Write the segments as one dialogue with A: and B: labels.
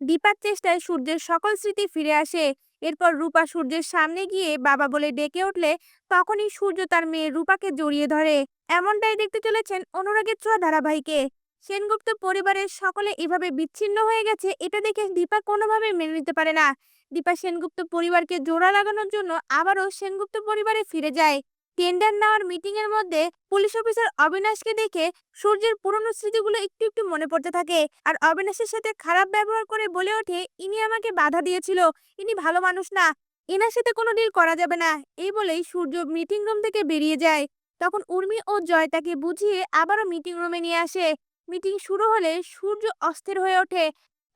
A: দীপার চেষ্টায় সূর্যের সকল স্মৃতি ফিরে আসে। এরপর রূপা সূর্যের সামনে গিয়ে বাবা বলে ডেকে উঠলে, তখনই সূর্য তার মেয়ে রূপাকে জড়িয়ে ধরে। এমনটাই দেখতে চলেছেন অনুরাগের ছোঁয়া ধারাবাহিকে। সেনগুপ্ত পরিবারের সকলে এভাবে বিচ্ছিন্ন হয়ে গেছে, এটা দেখে দীপা কোনোভাবে মেনে নিতে পারে না। দীপা সেনগুপ্ত পরিবারকে জোড়া লাগানোর জন্য আবারও সেনগুপ্ত পরিবারে ফিরে যায়। টেন্ডার নেওয়ার মিটিং এর মধ্যে পুলিশ অফিসার অবিনাশকে দেখে সূর্যের পুরনো স্মৃতিগুলো একটু একটু মনে পড়তে থাকে। আর অবিনাশের সাথে খারাপ ব্যবহার করে বলে ওঠে, ইনি আমাকে বাধা দিয়েছিল। ইনি ভালো মানুষ না। এনার সাথে কোনো ডিল করা যাবে না। এই বলেই সূর্য মিটিং রুম থেকে বেরিয়ে যায়। তখন উর্মি ও জয় তাকে বুঝিয়ে আবারও মিটিং রুমে নিয়ে আসে। মিটিং শুরু হলে সূর্য অস্থির হয়ে ওঠে।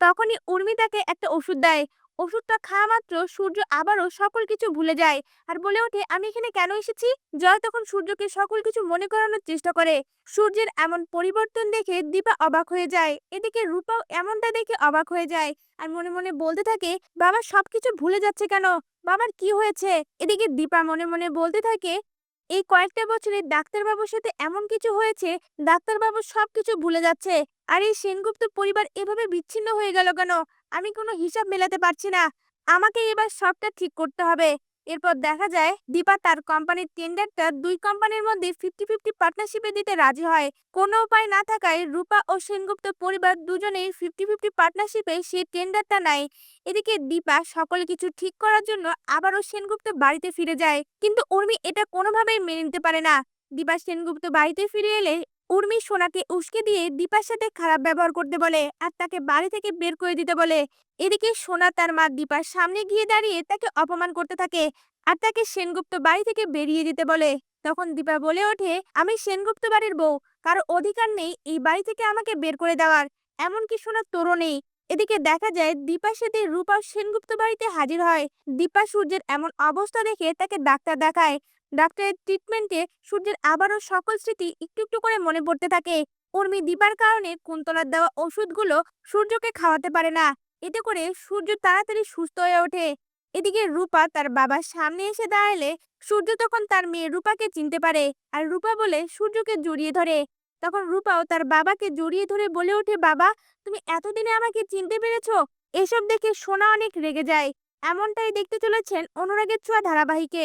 A: তখনই উর্মি তাকে একটা ওষুধ দেয়। ওষুধটা খাওয়া মাত্র সূর্য আবারও সকল কিছু ভুলে যায়। আর বলে ওঠে, আমি এখানে কেন এসেছি? জয় তখন সূর্যকে সকল কিছু মনে করানোর চেষ্টা করে। সূর্যের এমন পরিবর্তন দেখে দীপা অবাক হয়ে যায়। এদিকে রূপাও এমনটা দেখে অবাক হয়ে যায়। আর মনে মনে বলতে থাকে, বাবা, সবকিছু ভুলে যাচ্ছে কেন? বাবার কি হয়েছে? এদিকে দীপা মনে মনে বলতে থাকে, এই কয়েকটা বছরে ডাক্তারবাবুর সাথে এমন কিছু হয়েছে, ডাক্তারবাবু সবকিছু ভুলে যাচ্ছে। আর এই সেনগুপ্ত পরিবার এভাবে বিচ্ছিন্ন হয়ে গেল কেন? আমি কোনো হিসাব মেলাতে পারছি না। আমাকে এবার সবটা ঠিক করতে হবে। এরপর দেখা যায়, দীপা তার কোম্পানির টেন্ডারটা দুই কোম্পানির মধ্যে ফিফটি ফিফটি পার্টনারশিপে দিতে রাজি হয়। কোনো উপায় না থাকায় রূপা ও সেনগুপ্ত পরিবার দুজনেই ফিফটি ফিফটি পার্টনারশিপে সেই টেন্ডারটা নেয়। এদিকে দীপা সকল কিছু ঠিক করার জন্য আবারও সেনগুপ্ত বাড়িতে ফিরে যায়। কিন্তু উর্মি এটা কোনোভাবেই মেনে নিতে পারে না। দীপা সেনগুপ্ত বাড়িতে ফিরে এলে উর্মি সোনাকে উস্কে দিয়ে দীপার সাথে খারাপ ব্যবহার করতে বলে আর তাকে বাড়ি থেকে বের করে দিতে বলে। এদিকে সোনা তার মা দীপার সামনে গিয়ে দাঁড়িয়ে তাকে অপমান করতে থাকে আর তাকে সেনগুপ্ত বাড়ি থেকে বেরিয়ে দিতে বলে। তখন দীপা বলে ওঠে, আমি সেনগুপ্ত বাড়ির বউ, কারও অধিকার নেই এই বাড়ি থেকে আমাকে বের করে দেওয়ার। এমনকি সোনা তোরও নেই। এদিকে দেখা যায় দীপার সাথে রূপা সেনগুপ্ত বাড়িতে হাজির হয়। দীপা সূর্যের এমন অবস্থা দেখে তাকে ডাক্তার দেখায়। ডাক্তারের ট্রিটমেন্টে সূর্যের আবারও সকল স্মৃতি একটু একটু করে মনে পড়তে থাকে। উর্মি দিবার কারণে কুন্তলার দেওয়া ওষুধগুলো সূর্যকে খাওয়াতে পারে না। এতে করে সূর্য তাড়াতাড়ি সুস্থ হয়ে ওঠে। এদিকে রূপা তার বাবার সামনে এসে দাঁড়ালে সূর্য তখন তার মেয়ে রূপাকে চিনতে পারে আর রূপা বলে সূর্যকে জড়িয়ে ধরে। তখন রূপাও তার বাবাকে জড়িয়ে ধরে বলে ওঠে, বাবা, তুমি এতদিনে আমাকে চিনতে পেরেছ? এসব দেখে সোনা অনেক রেগে যায়। এমনটাই দেখতে চলেছেন অনুরাগের ছোঁয়া ধারাবাহিকে।